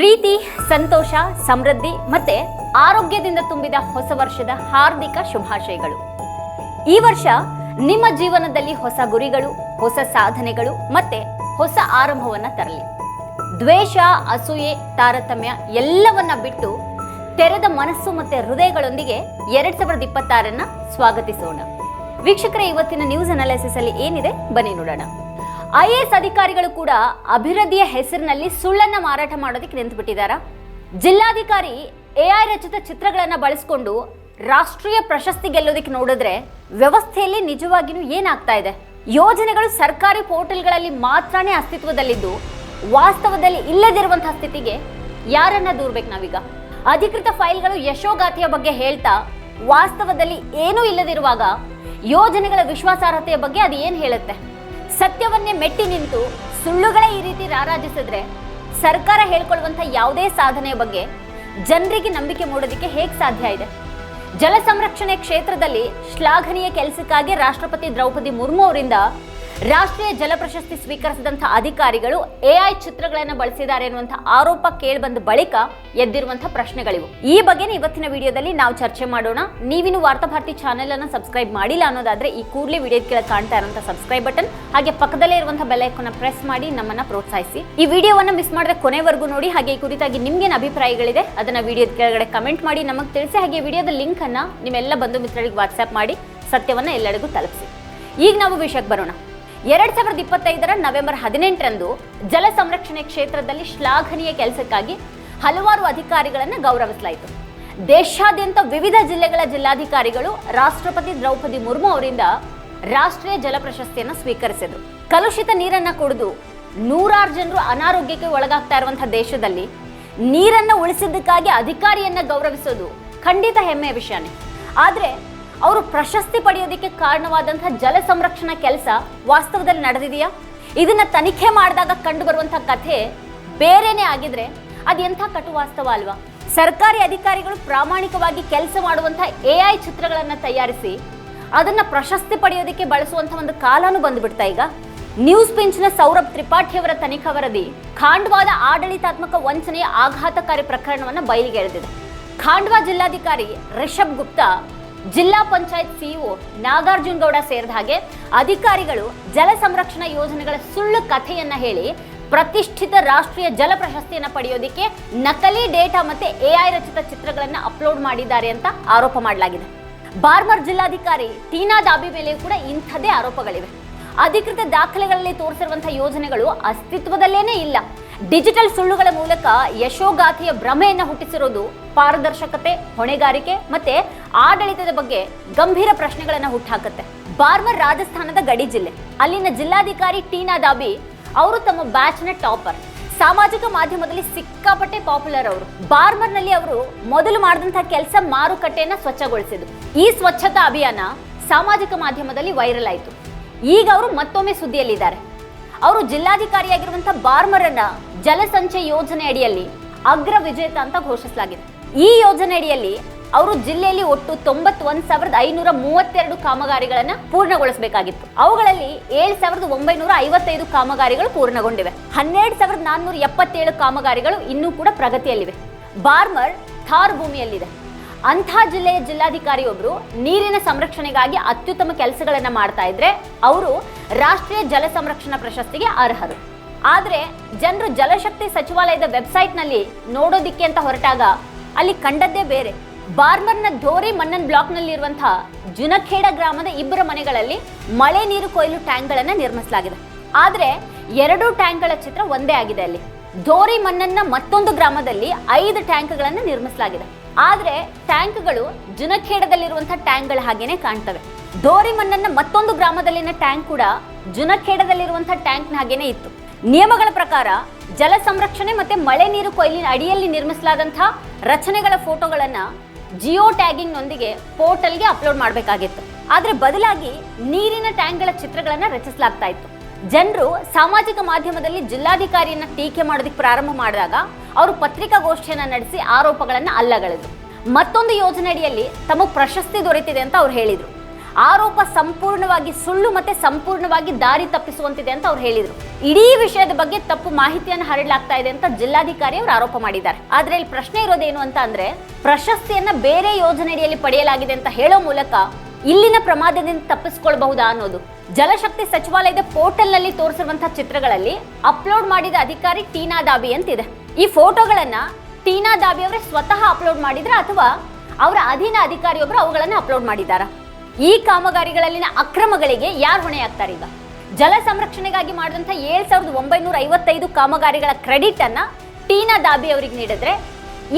ಪ್ರೀತಿ, ಸಂತೋಷ, ಸಮೃದ್ಧಿ ಮತ್ತೆ ಆರೋಗ್ಯದಿಂದ ತುಂಬಿದ ಹೊಸ ವರ್ಷದ ಹಾರ್ದಿಕ ಶುಭಾಶಯಗಳು. ಈ ವರ್ಷ ನಿಮ್ಮ ಜೀವನದಲ್ಲಿ ಹೊಸ ಗುರಿಗಳು, ಹೊಸ ಸಾಧನೆಗಳು ಮತ್ತೆ ಹೊಸ ಆರಂಭವನ್ನ ತರಲಿ. ದ್ವೇಷ, ಅಸೂಯೆ, ತಾರತಮ್ಯ ಎಲ್ಲವನ್ನ ಬಿಟ್ಟು ತೆರೆದ ಮನಸ್ಸು ಮತ್ತೆ ಹೃದಯಗಳೊಂದಿಗೆ ಎರಡ್ ಸಾವಿರದ ಇಪ್ಪತ್ತಾರನ್ನ ಸ್ವಾಗತಿಸೋಣ. ವೀಕ್ಷಕರ, ಇವತ್ತಿನ ನ್ಯೂಸ್ ಅನಾಲಿಸಿಸ್ ಅಲ್ಲಿ ಏನಿದೆ? ಬನ್ನಿ ನೋಡೋಣ. ಐ ಎಸ್ ಅಧಿಕಾರಿಗಳು ಕೂಡ ಅಭಿವೃದ್ಧಿಯ ಹೆಸರಿನಲ್ಲಿ ಸುಳ್ಳನ್ನ ಮಾರಾಟ ಮಾಡೋದಕ್ಕೆ ನಿಂತುಬಿಟ್ಟಿದ್ದಾರಾ ಜಿಲ್ಲಾಧಿಕಾರಿ ಎಐ ರಚಿತ ಚಿತ್ರಗಳನ್ನ ಬಳಸಿಕೊಂಡು ರಾಷ್ಟ್ರೀಯ ಪ್ರಶಸ್ತಿ ಗೆಲ್ಲೋದಕ್ಕೆ ನೋಡಿದ್ರೆ ವ್ಯವಸ್ಥೆಯಲ್ಲಿ ನಿಜವಾಗಿಯೂ ಏನಾಗ್ತಾ ಇದೆ? ಯೋಜನೆಗಳು ಸರ್ಕಾರಿ ಪೋರ್ಟಲ್ಗಳಲ್ಲಿ ಮಾತ್ರನೇ ಅಸ್ತಿತ್ವದಲ್ಲಿದ್ದು ವಾಸ್ತವದಲ್ಲಿ ಇಲ್ಲದಿರುವಂತಹ ಸ್ಥಿತಿಗೆ ಯಾರನ್ನ ದೂರ್ಬೇಕು ನಾವೀಗ? ಅಧಿಕೃತ ಫೈಲ್ಗಳು ಯಶೋಗಾಥೆಯ ಬಗ್ಗೆ ಹೇಳ್ತಾ ವಾಸ್ತವದಲ್ಲಿ ಏನೂ ಇಲ್ಲದಿರುವಾಗ ಯೋಜನೆಗಳ ವಿಶ್ವಾಸಾರ್ಹತೆಯ ಬಗ್ಗೆ ಅದು ಏನು ಹೇಳುತ್ತೆ? ಸತ್ಯವನ್ನೇ ಮೆಟ್ಟಿ ನಿಂತು ಸುಳ್ಳುಗಳೇ ಈ ರೀತಿ ರಾರಾಜಿಸಿದ್ರೆ ಸರ್ಕಾರ ಹೇಳ್ಕೊಳ್ಳುವಂಥ ಯಾವುದೇ ಸಾಧನೆಯ ಬಗ್ಗೆ ಜನರಿಗೆ ನಂಬಿಕೆ ಮೂಡೋದಕ್ಕೆ ಹೇಗೆ ಸಾಧ್ಯ ಇದೆ? ಜಲ ಸಂರಕ್ಷಣೆ ಕ್ಷೇತ್ರದಲ್ಲಿ ಶ್ಲಾಘನೀಯ ಕೆಲಸಕ್ಕಾಗಿ ರಾಷ್ಟ್ರಪತಿ ದ್ರೌಪದಿ ಮುರ್ಮು ಅವರಿಂದ ರಾಷ್ಟ್ರೀಯ ಜಲ ಪ್ರಶಸ್ತಿ ಸ್ವೀಕರಿಸಿದಂಥ ಅಧಿಕಾರಿಗಳು ಎಐ ಚಿತ್ರಗಳನ್ನು ಬಳಸಿದ್ದಾರೆ ಅನ್ನುವಂಥ ಆರೋಪ ಕೇಳಿಬಂದ ಬಳಿಕ ಎದ್ದಿರುವಂಥ ಪ್ರಶ್ನೆಗಳಿವು. ಈ ಬಗ್ಗೆ ಇವತ್ತಿನ ವಿಡಿಯೋದಲ್ಲಿ ನಾವು ಚರ್ಚೆ ಮಾಡೋಣ. ನೀವಿನ್ನು ವಾರ್ತಾಭಾರತಿ ಚಾನೆಲ್ ಅನ್ನು ಸಬ್ಸ್ಕ್ರೈಬ್ ಮಾಡಿಲ್ಲ ಅನ್ನೋದಾದ್ರೆ ಈ ಕೂಡಲೇ ವಿಡಿಯೋ ಕೆಳಗೆ ಕಾಣ್ತಾ ಇರುವಂಥ ಸಬ್ಸ್ಕ್ರೈಬ್ ಬಟನ್, ಹಾಗೆ ಪಕ್ಕದಲ್ಲೇ ಇರುವಂತಹ ಐಕಾನ್ ಪ್ರೆಸ್ ಮಾಡಿ ನಮ್ಮನ್ನ ಪ್ರೋತ್ಸಾಹಿಸಿ. ಈ ವಿಡಿಯೋವನ್ನು ಮಿಸ್ ಮಾಡಿದ್ರೆ ಕೊನೆವರೆಗೂ ನೋಡಿ, ಹಾಗೆ ಈ ಕುರಿತಾಗಿ ನಿಮ್ಗೇನು ಅಭಿಪ್ರಾಯಗಳಿದೆ ಅದನ್ನ ವಿಡಿಯೋದ ಕೆಳಗಡೆ ಕಮೆಂಟ್ ಮಾಡಿ ನಮಗೆ ತಿಳಿಸಿ, ಹಾಗೆ ವಿಡಿಯೋದ ಲಿಂಕ್ ಅನ್ನ ನಿಮ್ಮೆಲ್ಲ ಬಂಧು ಮಿತ್ರರಿಗೆ ವಾಟ್ಸ್ಆ್ಯಪ್ ಮಾಡಿ ಸತ್ಯವನ್ನ ಎಲ್ಲರಿಗೂ ತಲುಪಿಸಿ. ಈಗ ನಾವು ವಿಷಯಕ್ಕೆ ಬರೋಣ. ಎರಡ್ ಸಾವಿರದ ಇಪ್ಪತ್ತೈದರ ನವೆಂಬರ್ ಹದಿನೆಂಟರಂದು ಜಲ ಸಂರಕ್ಷಣೆ ಕ್ಷೇತ್ರದಲ್ಲಿ ಶ್ಲಾಘನೀಯ ಕೆಲಸಕ್ಕಾಗಿ ಹಲವಾರು ಅಧಿಕಾರಿಗಳನ್ನು ಗೌರವಿಸಲಾಯಿತು. ದೇಶಾದ್ಯಂತ ವಿವಿಧ ಜಿಲ್ಲೆಗಳ ಜಿಲ್ಲಾಧಿಕಾರಿಗಳು ರಾಷ್ಟ್ರಪತಿ ದ್ರೌಪದಿ ಮುರ್ಮು ಅವರಿಂದ ರಾಷ್ಟ್ರೀಯ ಜಲ ಪ್ರಶಸ್ತಿಯನ್ನು ಸ್ವೀಕರಿಸಿದರು. ಕಲುಷಿತ ನೀರನ್ನು ಕುಡಿದು ನೂರಾರು ಜನರು ಅನಾರೋಗ್ಯಕ್ಕೆ ಒಳಗಾಗ್ತಾ ಇರುವಂತಹ ದೇಶದಲ್ಲಿ ನೀರನ್ನು ಉಳಿಸಿದ್ದಕ್ಕಾಗಿ ಅಧಿಕಾರಿಯನ್ನ ಗೌರವಿಸೋದು ಖಂಡಿತ ಹೆಮ್ಮೆಯ ವಿಷಯನೇ. ಆದ್ರೆ ಅವರು ಪ್ರಶಸ್ತಿ ಪಡೆಯೋದಕ್ಕೆ ಕಾರಣವಾದಂತಹ ಜಲ ಸಂರಕ್ಷಣಾ ಕೆಲಸ ವಾಸ್ತವದಲ್ಲಿ ನಡೆದಿದೆಯಾ? ಇದನ್ನ ತನಿಖೆ ಮಾಡಿದಾಗ ಕಂಡು ಬರುವಂತಹ ಕಥೆ ಬೇರೆನೇ ಆಗಿದ್ರೆ ಅದು ಎಂಥ ಕಟು ವಾಸ್ತವ ಅಲ್ವಾ? ಸರ್ಕಾರಿ ಅಧಿಕಾರಿಗಳು ಪ್ರಾಮಾಣಿಕವಾಗಿ ಕೆಲಸ ಮಾಡುವಂತಹ ಐ ಚಿತ್ರಗಳನ್ನ ತಯಾರಿಸಿ ಅದನ್ನ ಪ್ರಶಸ್ತಿ ಪಡೆಯೋದಕ್ಕೆ ಬಳಸುವಂತ ಒಂದು ಕಾಲನೂ ಬಂದ್ಬಿಡ್ತಾ ಈಗ. ನ್ಯೂಸ್ ಪಿಂಚ್ನ ಸೌರಭ್ ತ್ರಿಪಾಠಿ ಅವರ ತನಿಖಾ ವರದಿ ಖಾಂಡ್ವಾದ ಆಡಳಿತಾತ್ಮಕ ವಂಚನೆಯ ಆಘಾತಕಾರಿ ಪ್ರಕರಣವನ್ನು ಬಯಲಿಗೆ ಎಳೆದಿದೆ. ಖಾಂಡ್ವಾ ಜಿಲ್ಲಾಧಿಕಾರಿ ರಿಷಬ್ ಗುಪ್ತಾ ಜಿಲ್ಲಾ ಪಂಚಾಯತ್ ಸಿಇಒ ನಾಗಾರ್ಜುನ್ ಗೌಡ ಸೇರಿದ ಹಾಗೆ ಅಧಿಕಾರಿಗಳು ಜಲ ಸಂರಕ್ಷಣಾ ಯೋಜನೆಗಳ ಸುಳ್ಳು ಕಥೆಯನ್ನ ಹೇಳಿ ಪ್ರತಿಷ್ಠಿತ ರಾಷ್ಟ್ರೀಯ ಜಲ ಪ್ರಶಸ್ತಿಯನ್ನು ಪಡೆಯೋದಕ್ಕೆ ನಕಲಿ ಡೇಟಾ ಮತ್ತೆ ಎಐ ರಚಿತ ಚಿತ್ರಗಳನ್ನು ಅಪ್ಲೋಡ್ ಮಾಡಿದ್ದಾರೆ ಅಂತ ಆರೋಪ ಮಾಡಲಾಗಿದೆ. ಬಾರ್ಮರ್ ಜಿಲ್ಲಾಧಿಕಾರಿ ಟೀನಾ ದಾಬಿ ಮೇಲೆಯೂ ಕೂಡ ಇಂಥದ್ದೇ ಆರೋಪಗಳಿವೆ. ಅಧಿಕೃತ ದಾಖಲೆಗಳಲ್ಲಿ ತೋರಿಸಿರುವಂತಹ ಯೋಜನೆಗಳು ಅಸ್ತಿತ್ವದಲ್ಲೇನೇ ಇಲ್ಲ. ಡಿಜಿಟಲ್ ಸುಳ್ಳುಗಳ ಮೂಲಕ ಯಶೋಗಾಥೆಯ ಭ್ರಮೆಯನ್ನು ಹುಟ್ಟಿಸಿರೋದು ಪಾರದರ್ಶಕತೆ, ಹೊಣೆಗಾರಿಕೆ ಮತ್ತೆ ಆಡಳಿತದ ಬಗ್ಗೆ ಗಂಭೀರ ಪ್ರಶ್ನೆಗಳನ್ನು ಹುಟ್ಟಾಕತ್ತೆ. ಬಾರ್ಮರ್ ರಾಜಸ್ಥಾನದ ಗಡಿ ಜಿಲ್ಲೆ. ಅಲ್ಲಿನ ಜಿಲ್ಲಾಧಿಕಾರಿ ಟೀನಾ ದಾಬಿ ಅವರು ತಮ್ಮ ಬ್ಯಾಚ್ನ ಟಾಪರ್. ಸಾಮಾಜಿಕ ಮಾಧ್ಯಮದಲ್ಲಿ ಸಿಕ್ಕಾಪಟ್ಟೆ ಪಾಪ್ಯುಲರ್ ಅವರು. ಬಾರ್ಮರ್ನಲ್ಲಿ ಅವರು ಮೊದಲು ಮಾಡಿದಂತಹ ಕೆಲಸ ಮಾರುಕಟ್ಟೆಯನ್ನ ಸ್ವಚ್ಛಗೊಳಿಸಿದ್ರು ಈ ಸ್ವಚ್ಛತಾ ಅಭಿಯಾನ ಸಾಮಾಜಿಕ ಮಾಧ್ಯಮದಲ್ಲಿ ವೈರಲ್ ಆಯಿತು. ಈಗ ಅವರು ಮತ್ತೊಮ್ಮೆ ಸುದ್ದಿಯಲ್ಲಿದ್ದಾರೆ. ಅವರು ಜಿಲ್ಲಾಧಿಕಾರಿಯಾಗಿರುವಂತಹ ಬಾರ್ಮರನ್ನ ಜಲಸಂಚಯ ಯೋಜನೆ ಅಡಿಯಲ್ಲಿ ಅಗ್ರ ವಿಜೇತ ಅಂತ ಘೋಷಿಸಲಾಗಿದೆ. ಈ ಯೋಜನೆ ಅಡಿಯಲ್ಲಿ ಅವರು ಜಿಲ್ಲೆಯಲ್ಲಿ ಒಟ್ಟು ತೊಂಬತ್ತೊಂದು ಸಾವಿರದ ಐನೂರ ಮೂವತ್ತೆರಡು ಕಾಮಗಾರಿಗಳನ್ನ ಪೂರ್ಣಗೊಳಿಸಬೇಕಾಗಿತ್ತು. ಅವುಗಳಲ್ಲಿ ಏಳು ಸಾವಿರದ ಒಂಬೈನೂರ ಐವತ್ತೈದು ಕಾಮಗಾರಿಗಳು ಪೂರ್ಣಗೊಂಡಿವೆ. ಹನ್ನೆರಡು ಸಾವಿರದ ನಾನ್ನೂರ ಎಪ್ಪತ್ತೇಳು ಕಾಮಗಾರಿಗಳು ಇನ್ನೂ ಕೂಡ ಪ್ರಗತಿಯಲ್ಲಿವೆ. ಬಾರ್ಮರ್ ಥಾರ್ ಭೂಮಿಯಲ್ಲಿದೆ. ಅಂಥ ಜಿಲ್ಲೆಯ ಜಿಲ್ಲಾಧಿಕಾರಿಯೊಬ್ಬರು ನೀರಿನ ಸಂರಕ್ಷಣೆಗಾಗಿ ಅತ್ಯುತ್ತಮ ಕೆಲಸಗಳನ್ನ ಮಾಡ್ತಾ ಇದ್ರೆ, ಅವರು ರಾಷ್ಟ್ರೀಯ ಜಲ ಸಂರಕ್ಷಣಾ ಪ್ರಶಸ್ತಿಗೆ ಅರ್ಹರು. ಆದ್ರೆ ಜನರು ಜಲಶಕ್ತಿ ಸಚಿವಾಲಯದ ವೆಬ್ಸೈಟ್ನಲ್ಲಿ ನೋಡೋದಿಕ್ಕೆ ಅಂತ ಹೊರಟಾಗ ಅಲ್ಲಿ ಕಂಡದ್ದೇ ಬೇರೆ. ಬಾರ್ಮರ್ನ ಧೋರಿ ಮಣ್ಣನ್ ಬ್ಲಾಕ್ನಲ್ಲಿರುವಂತಹ ಜುನಖೇಡ ಗ್ರಾಮದ ಇಬ್ಬರ ಮನೆಗಳಲ್ಲಿ ಮಳೆ ನೀರು ಕೊಯ್ಲು ಟ್ಯಾಂಕ್ಗಳನ್ನು ನಿರ್ಮಿಸಲಾಗಿದೆ. ಆದರೆ ಎರಡೂ ಟ್ಯಾಂಕ್ಗಳ ಚಿತ್ರ ಒಂದೇ ಆಗಿದೆ ಅಲ್ಲಿ. ಧೋರಿ ಮಣ್ಣನ್ನ ಮತ್ತೊಂದು ಗ್ರಾಮದಲ್ಲಿ ಐದು ಟ್ಯಾಂಕ್ಗಳನ್ನು ನಿರ್ಮಿಸಲಾಗಿದೆ. ಆದರೆ ಟ್ಯಾಂಕ್ಗಳು ಜುನಖೇಡದಲ್ಲಿರುವಂತಹ ಟ್ಯಾಂಕ್ಗಳ ಹಾಗೇನೆ ಕಾಣ್ತವೆ. ಧೋರಿ ಮಣ್ಣನ್ನ ಮತ್ತೊಂದು ಗ್ರಾಮದಲ್ಲಿನ ಟ್ಯಾಂಕ್ ಕೂಡ ಜುನಖೇಡದಲ್ಲಿರುವಂತಹ ಟ್ಯಾಂಕ್ನ ಹಾಗೇನೆ ಇತ್ತು. ನಿಯಮಗಳ ಪ್ರಕಾರ ಜಲ ಸಂರಕ್ಷಣೆ ಮತ್ತೆ ಮಳೆ ನೀರು ಕೊಯ್ಲಿನ ಅಡಿಯಲ್ಲಿ ನಿರ್ಮಿಸಲಾದಂತಹ ರಚನೆಗಳ ಫೋಟೋಗಳನ್ನು ಜಿಯೋ ಟ್ಯಾಗಿಂಗ್ನೊಂದಿಗೆ ಪೋರ್ಟಲ್ಗೆ ಅಪ್ಲೋಡ್ ಮಾಡಬೇಕಾಗಿತ್ತು. ಆದರೆ ಬದಲಾಗಿ ನೀರಿನ ಟ್ಯಾಂಕ್ಗಳ ಚಿತ್ರಗಳನ್ನು ರಚಿಸಲಾಗ್ತಾ ಇತ್ತು. ಜನರು ಸಾಮಾಜಿಕ ಮಾಧ್ಯಮದಲ್ಲಿ ಜಿಲ್ಲಾಧಿಕಾರಿಯನ್ನ ಟೀಕೆ ಮಾಡೋದಕ್ಕೆ ಪ್ರಾರಂಭ ಮಾಡಿದಾಗ ಅವರು ಪತ್ರಿಕಾಗೋಷ್ಠಿಯನ್ನು ನಡೆಸಿ ಆರೋಪಗಳನ್ನು ಅಲ್ಲಗಳೆದ್ರು. ಮತ್ತೊಂದು ಯೋಜನೆ ಅಡಿಯಲ್ಲಿ ತಮಗೆ ಪ್ರಶಸ್ತಿ ದೊರೆತಿದೆ ಅಂತ ಅವ್ರು ಹೇಳಿದ್ರು. ಆರೋಪ ಸಂಪೂರ್ಣವಾಗಿ ಸುಳ್ಳು ಮತ್ತೆ ಸಂಪೂರ್ಣವಾಗಿ ದಾರಿ ತಪ್ಪಿಸುವಂತಿದೆ ಅಂತ ಅವ್ರು ಹೇಳಿದ್ರು. ಇಡೀ ವಿಷಯದ ಬಗ್ಗೆ ತಪ್ಪು ಮಾಹಿತಿಯನ್ನು ಹರಡಲಾಗ್ತಾ ಇದೆ ಅಂತ ಜಿಲ್ಲಾಧಿಕಾರಿ ಅವರು ಆರೋಪ ಮಾಡಿದ್ದಾರೆ. ಆದ್ರೆ ಇಲ್ಲಿ ಪ್ರಶ್ನೆ ಇರೋದೇನು ಅಂತ ಅಂದ್ರೆ, ಪ್ರಶಸ್ತಿಯನ್ನ ಬೇರೆ ಯೋಜನೆಯಡಿಯಲ್ಲಿ ಪಡೆಯಲಾಗಿದೆ ಅಂತ ಹೇಳೋ ಮೂಲಕ ಇಲ್ಲಿನ ಪ್ರಮಾದದಿಂದ ತಪ್ಪಿಸ್ಕೊಳ್ಬಹುದಾ ಅನ್ನೋದು. ಜಲಶಕ್ತಿ ಸಚಿವಾಲಯದ ಪೋರ್ಟಲ್ನಲ್ಲಿ ತೋರಿಸಿರುವಂತಹ ಚಿತ್ರಗಳಲ್ಲಿ ಅಪ್ಲೋಡ್ ಮಾಡಿದ ಅಧಿಕಾರಿ ಟೀನಾ ದಾಬಿ ಅಂತಿದೆ. ಈ ಫೋಟೋಗಳನ್ನ ಟೀನಾ ದಾಬಿ ಅವರೇ ಸ್ವತಃ ಅಪ್ಲೋಡ್ ಮಾಡಿದ್ರ ಅಥವಾ ಅವರ ಅಧೀನ ಅಧಿಕಾರಿಯೊಬ್ಬರು ಅವುಗಳನ್ನು ಅಪ್ಲೋಡ್ ಮಾಡಿದ್ದಾರಾ? ಈ ಕಾಮಗಾರಿಗಳಲ್ಲಿನ ಅಕ್ರಮಗಳಿಗೆ ಯಾರು ಹೊಣೆಯಾಗ್ತಾರೆ ಈಗ? ಜಲ ಸಂರಕ್ಷಣೆಗಾಗಿ ಮಾಡಿದಂಥ ಏಳು ಸಾವಿರದ ಒಂಬೈನೂರ ಐವತ್ತೈದು ಕಾಮಗಾರಿಗಳ ಕ್ರೆಡಿಟ್ ಅನ್ನ ಟೀನಾ ದಾಬಿ ಅವರಿಗೆ ನೀಡಿದ್ರೆ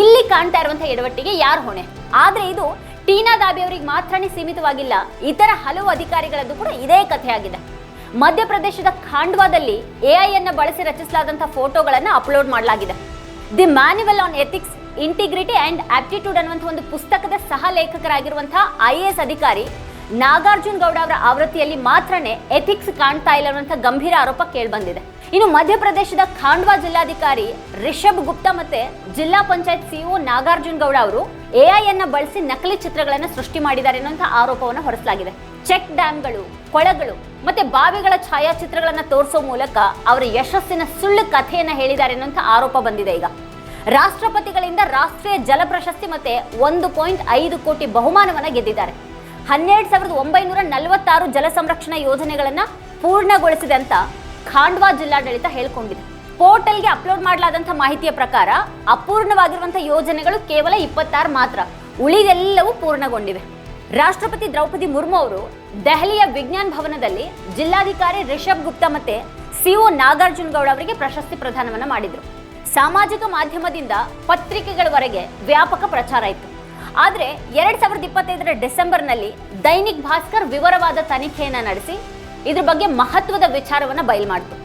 ಇಲ್ಲಿ ಕಾಣ್ತಾ ಇರುವಂತಹ ಎಡವಟ್ಟಿಗೆ ಯಾರು ಹೊಣೆ? ಆದ್ರೆ ಇದು ಟೀನಾ ದಾಬಿ ಅವರಿಗೆ ಮಾತ್ರನೇ ಸೀಮಿತವಾಗಿಲ್ಲ, ಇತರ ಹಲವು ಅಧಿಕಾರಿಗಳದ್ದು ಕೂಡ ಇದೇ ಕಥೆಯಾಗಿದೆ. ಮಧ್ಯಪ್ರದೇಶದ ಖಾಂಡ್ವಾದಲ್ಲಿ ಎಐ ಅನ್ನ ಬಳಸಿ ರಚಿಸಲಾದಂತಹ ಫೋಟೋಗಳನ್ನು ಅಪ್ಲೋಡ್ ಮಾಡಲಾಗಿದೆ. The manual on ethics, integrity and aptitude ಅನ್ನುವಂಥ ಒಂದು ಪುಸ್ತಕದ ಸಹ ಲೇಖಕರಾಗಿರುವಂತಹ ಐ ಎ ಎಸ್ ಅಧಿಕಾರಿ ನಾಗಾರ್ಜುನ್ ಗೌಡ ಅವರ ಆವೃತ್ತಿಯಲ್ಲಿ ಮಾತ್ರನೇ ಎಥಿಕ್ಸ್ ಕಾಣ್ತಾ ಇಲ್ಲ ಅನ್ನುವಂಥ ಗಂಭೀರ ಆರೋಪ ಕೇಳಿಬಂದಿದೆ. ಇನ್ನು ಮಧ್ಯಪ್ರದೇಶದ ಖಾಂಡ್ವಾ ಜಿಲ್ಲಾಧಿಕಾರಿ ರಿಷಬ್ ಗುಪ್ತಾ ಮತ್ತೆ ಜಿಲ್ಲಾ ಪಂಚಾಯತ್ ಸಿಇಒ ನಾಗಾರ್ಜುನ್ ಗೌಡ ಅವರು ಎಐ ಅನ್ನ ಬಳಸಿ ನಕಲಿ ಚಿತ್ರಗಳನ್ನು ಸೃಷ್ಟಿ ಮಾಡಿದ್ದಾರೆ ಅನ್ನುವಂಥ ಆರೋಪವನ್ನು ಹೊರಿಸಲಾಗಿದೆ. ಚೆಕ್ ಡ್ಯಾಮ್ಗಳು, ಕೊಳಗಳು ಮತ್ತೆ ಬಾವಿಗಳ ಛಾಯಾಚಿತ್ರಗಳನ್ನು ತೋರಿಸೋ ಮೂಲಕ ಅವರ ಯಶಸ್ಸಿನ ಸುಳ್ಳು ಕಥೆಯನ್ನು ಹೇಳಿದ್ದಾರೆ ಅನ್ನುವಂಥ ಆರೋಪ ಬಂದಿದೆ ಈಗ. ರಾಷ್ಟ್ರಪತಿಗಳಿಂದ ರಾಷ್ಟ್ರೀಯ ಜಲ ಪ್ರಶಸ್ತಿ ಮತ್ತೆ ಒಂದು ಪಾಯಿಂಟ್ ಐದು ಕೋಟಿ ಬಹುಮಾನವನ್ನ ಗೆದ್ದಿದ್ದಾರೆ. ಹನ್ನೆರಡು ಸಾವಿರದ ಒಂಬೈನೂರ ನಲವತ್ತಾರು ಜಲ ಸಂರಕ್ಷಣಾ ಯೋಜನೆಗಳನ್ನು ಪೂರ್ಣಗೊಳಿಸಿದೆ ಅಂತ ಖಾಂಡ್ವಾ ಜಿಲ್ಲಾಡಳಿತ ಹೇಳ್ಕೊಂಡಿದೆ. ಪೋರ್ಟಲ್ಗೆ ಅಪ್ಲೋಡ್ ಮಾಡಲಾದಂಥ ಮಾಹಿತಿಯ ಪ್ರಕಾರ ಅಪೂರ್ಣವಾಗಿರುವಂತಹ ಯೋಜನೆಗಳು ಕೇವಲ ಇಪ್ಪತ್ತಾರು ಮಾತ್ರ. ಉಳಿದೆಲ್ಲವೂ ಪೂರ್ಣಗೊಂಡಿವೆ. ರಾಷ್ಟ್ರಪತಿ ದ್ರೌಪದಿ ಮುರ್ಮು ಅವರು ದೆಹಲಿಯ ವಿಜ್ಞಾನ್ ಭವನದಲ್ಲಿ ಜಿಲ್ಲಾಧಿಕಾರಿ ರಿಷಬ್ ಗುಪ್ತಾ ಮತ್ತೆ ಸಿಒ ನಾಗಾರ್ಜುನ್ ಗೌಡ ಅವರಿಗೆ ಪ್ರಶಸ್ತಿ ಪ್ರದಾನವನ್ನ ಮಾಡಿದರು. ಸಾಮಾಜಿಕ ಮಾಧ್ಯಮದಿಂದ ಪತ್ರಿಕೆಗಳವರೆಗೆ ವ್ಯಾಪಕ ಪ್ರಚಾರ ಇತ್ತು. ಆದರೆ ಎರಡ್ ಸಾವಿರದ ಇಪ್ಪತ್ತೈದರ ಡಿಸೆಂಬರ್ನಲ್ಲಿ ದೈನಿಕ್ ಭಾಸ್ಕರ್ ವಿವರವಾದ ತನಿಖೆಯನ್ನು ನಡೆಸಿ ಇದ್ರ ಬಗ್ಗೆ ಮಹತ್ವದ ವಿಚಾರವನ್ನ ಬಯಲು ಮಾಡಿತು.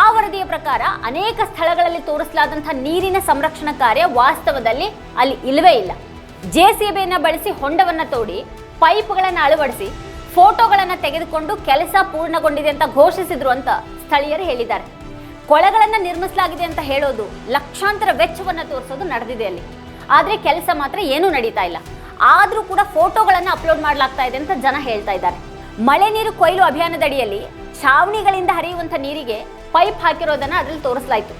ಆ ವರದಿಯ ಪ್ರಕಾರ ಅನೇಕ ಸ್ಥಳಗಳಲ್ಲಿ ತೋರಿಸಲಾದಂತಹ ನೀರಿನ ಸಂರಕ್ಷಣಾ ಕಾರ್ಯ ವಾಸ್ತವದಲ್ಲಿ ಅಲ್ಲಿ ಇಲ್ಲವೇ ಇಲ್ಲ. ಜೆ ಸಿ ಬಿಯನ್ನು ಬಳಸಿ ಹೊಂಡವನ್ನು ತೋಡಿ ಪೈಪ್ಗಳನ್ನು ಅಳವಡಿಸಿ ಫೋಟೋಗಳನ್ನು ತೆಗೆದುಕೊಂಡು ಕೆಲಸ ಪೂರ್ಣಗೊಂಡಿದೆ ಅಂತ ಘೋಷಿಸಿದ್ರು ಅಂತ ಸ್ಥಳೀಯರು ಹೇಳಿದ್ದಾರೆ. ಕೊಳಗಳನ್ನು ನಿರ್ಮಿಸಲಾಗಿದೆ ಅಂತ ಹೇಳೋದು ಲಕ್ಷಾಂತರ ವೆಚ್ಚವನ್ನು ತೋರಿಸೋದು ನಡೆದಿದೆ ಅಲ್ಲಿ. ಆದ್ರೆ ಕೆಲಸ ಮಾತ್ರ ಏನೂ ನಡೀತಾ ಇಲ್ಲ. ಆದರೂ ಕೂಡ ಫೋಟೋಗಳನ್ನು ಅಪ್ಲೋಡ್ ಮಾಡಲಾಗ್ತಾ ಇದೆ ಅಂತ ಜನ ಹೇಳ್ತಾ ಇದ್ದಾರೆ. ಮಳೆ ನೀರು ಕೊಯ್ಲು ಅಭಿಯಾನದಡಿಯಲ್ಲಿ ಛಾವಣಿಗಳಿಂದ ಹರಿಯುವಂಥ ನೀರಿಗೆ ಪೈಪ್ ಹಾಕಿರೋದನ್ನು ಅದರಲ್ಲಿ ತೋರಿಸಲಾಯಿತು.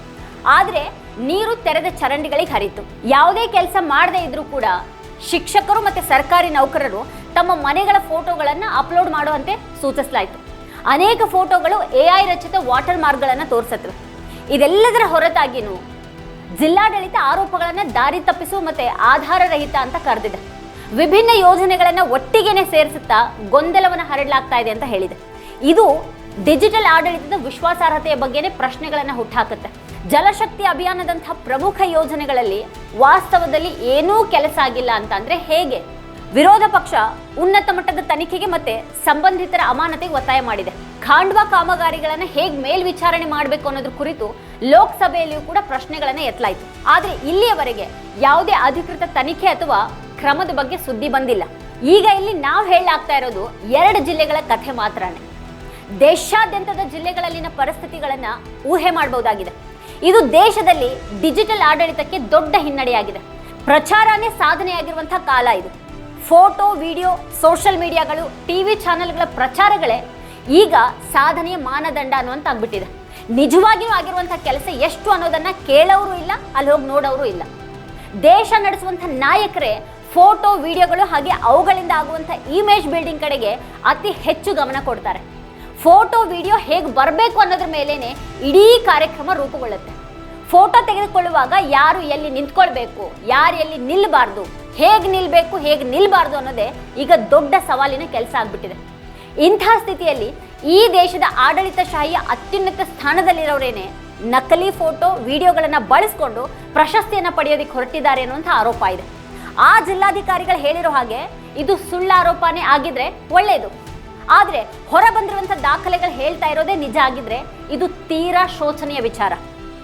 ಆದರೆ ನೀರು ತೆರೆದ ಚರಂಡಿಗಳಿಗೆ ಹರಿತು. ಯಾವುದೇ ಕೆಲಸ ಮಾಡದೇ ಇದ್ರೂ ಕೂಡ ಶಿಕ್ಷಕರು ಮತ್ತು ಸರ್ಕಾರಿ ನೌಕರರು ತಮ್ಮ ಮನೆಗಳ ಫೋಟೋಗಳನ್ನು ಅಪ್ಲೋಡ್ ಮಾಡುವಂತೆ ಸೂಚಿಸಲಾಯಿತು. ಅನೇಕ ಫೋಟೋಗಳು ಎಐ ರಚಿತ ವಾಟರ್ ಮಾರ್ಕ್ಗಳನ್ನು ತೋರಿಸಿದ್ರು ಇದೆಲ್ಲದರ ಹೊರತಾಗಿನೂ ಜಿಲ್ಲಾಡಳಿತ ಆರೋಪಗಳನ್ನು ದಾರಿ ತಪ್ಪಿಸುವ ಮತ್ತೆ ಆಧಾರರಹಿತ ಅಂತ ಕರೆದಿದೆ. ವಿಭಿನ್ನ ಯೋಜನೆಗಳನ್ನ ಒಟ್ಟಿಗೆನೆ ಸೇರಿಸುತ್ತಾ ಗೊಂದಲವನ್ನು ಹರಡಲಾಗ್ತಾ ಇದೆ ಅಂತ ಹೇಳಿದೆ. ಇದು ಡಿಜಿಟಲ್ ಆಡಳಿತದ ವಿಶ್ವಾಸಾರ್ಹತೆಯ ಬಗ್ಗೆನೇ ಪ್ರಶ್ನೆಗಳನ್ನು ಹುಟ್ಟಾಕುತ್ತೆ ಜಲಶಕ್ತಿ ಅಭಿಯಾನದಂತಹ ಪ್ರಮುಖ ಯೋಜನೆಗಳಲ್ಲಿ ವಾಸ್ತವದಲ್ಲಿ ಏನೂ ಕೆಲಸ ಆಗಿಲ್ಲ ಅಂತ ಅಂದರೆ ಹೇಗೆ? ವಿರೋಧ ಪಕ್ಷ ಉನ್ನತ ಮಟ್ಟದ ತನಿಖೆಗೆ ಮತ್ತೆ ಸಂಬಂಧಿತರ ಅಮಾನತೆಗೆ ಒತ್ತಾಯ ಮಾಡಿದೆ. ಖಾಂಡ್ವಾ ಕಾಮಗಾರಿಗಳನ್ನು ಹೇಗೆ ಮೇಲ್ವಿಚಾರಣೆ ಮಾಡಬೇಕು ಅನ್ನೋದ್ರ ಕುರಿತು ಲೋಕಸಭೆಯಲ್ಲಿಯೂ ಕೂಡ ಪ್ರಶ್ನೆಗಳನ್ನು ಎತ್ತಲಾಯಿತು ಆದರೆ ಇಲ್ಲಿಯವರೆಗೆ ಯಾವುದೇ ಅಧಿಕೃತ ತನಿಖೆ ಅಥವಾ ಕ್ರಮದ ಬಗ್ಗೆ ಸುದ್ದಿ ಬಂದಿಲ್ಲ. ಈಗ ಇಲ್ಲಿ ನಾವು ಹೇಳಲಾಗ್ತಾ ಇರೋದು ಎರಡು ಜಿಲ್ಲೆಗಳ ಕಥೆ ಮಾತ್ರನೇ. ದೇಶಾದ್ಯಂತದ ಜಿಲ್ಲೆಗಳಲ್ಲಿನ ಪರಿಸ್ಥಿತಿಗಳನ್ನ ಊಹೆ ಮಾಡಬಹುದಾಗಿದೆ. ಇದು ದೇಶದಲ್ಲಿ ಡಿಜಿಟಲ್ ಆಡಳಿತಕ್ಕೆ ದೊಡ್ಡ ಹಿನ್ನಡೆಯಾಗಿದೆ. ಪ್ರಚಾರನೇ ಸಾಧನೆಯಾಗಿರುವಂತಹ ಕಾಲ ಇದು. ಫೋಟೋ, ವಿಡಿಯೋ, ಸೋಷಿಯಲ್ ಮೀಡಿಯಾಗಳು, ಟಿವಿ ಚಾನೆಲ್ಗಳ ಪ್ರಚಾರಗಳೇ ಈಗ ಸಾಧನೆಯ ಮಾನದಂಡ ಅನ್ನುವಂತ ಆಗ್ಬಿಟ್ಟಿದೆ. ನಿಜವಾಗಿಯೂ ಆಗಿರುವಂಥ ಕೆಲಸ ಎಷ್ಟು ಅನ್ನೋದನ್ನ ಕೇಳೋರು ಇಲ್ಲ, ಅಲ್ಲಿ ಹೋಗಿ ನೋಡೋರು ಇಲ್ಲ. ದೇಶ ನಡೆಸುವಂಥ ನಾಯಕರೇ, ಫೋಟೋ, ವಿಡಿಯೋಗಳು ಹಾಗೆ ಅವುಗಳಿಂದ ಆಗುವಂಥ ಇಮೇಜ್ ಬಿಲ್ಡಿಂಗ್ ಕಡೆಗೆ ಅತಿ ಹೆಚ್ಚು ಗಮನ ಕೊಡ್ತಾರೆ. ಫೋಟೋ, ವಿಡಿಯೋ ಹೇಗೆ ಬರಬೇಕು ಅನ್ನೋದ್ರ ಮೇಲೇನೆ ಇಡೀ ಕಾರ್ಯಕ್ರಮ ರೂಪುಗೊಳ್ಳುತ್ತೆ. ಫೋಟೋ ತೆಗೆದುಕೊಳ್ಳುವಾಗ ಯಾರು ಎಲ್ಲಿ ನಿಂತ್ಕೊಳ್ಬೇಕು, ಯಾರು ಎಲ್ಲಿ ನಿಲ್ಲಬಾರ್ದು ಹೇಗೆ ನಿಲ್ಲಬೇಕು ಹೇಗೆ ನಿಲ್ಲಬಾರ್ದು ಅನ್ನೋದೇ ಈಗ ದೊಡ್ಡ ಸವಾಲಿನ ಕೆಲಸ ಆಗ್ಬಿಟ್ಟಿದೆ. ಇಂಥ ಸ್ಥಿತಿಯಲ್ಲಿ ಈ ದೇಶದ ಆಡಳಿತಶಾಹಿಯ ಅತ್ಯುನ್ನತ ಸ್ಥಾನದಲ್ಲಿರೋರೇನೆ ನಕಲಿ ಫೋಟೋ ವಿಡಿಯೋಗಳನ್ನು ಬಳಸ್ಕೊಂಡು ಪ್ರಶಸ್ತಿಯನ್ನು ಪಡೆಯೋದಕ್ಕೆ ಹೊರಟಿದ್ದಾರೆ ಅನ್ನುವಂಥ ಆರೋಪ ಇದೆ. ಆ ಜಿಲ್ಲಾಧಿಕಾರಿಗಳು ಹೇಳಿರೋ ಹಾಗೆ ಇದು ಸುಳ್ಳು ಆರೋಪನೇ ಆಗಿದ್ರೆ ಒಳ್ಳೆಯದು ಆದರೆ ಹೊರ ಬಂದಿರುವಂಥ ದಾಖಲೆಗಳು ಹೇಳ್ತಾ ಇರೋದೇ ನಿಜ ಆಗಿದ್ರೆ ಇದು ತೀರಾ ಶೋಚನೀಯ ವಿಚಾರ.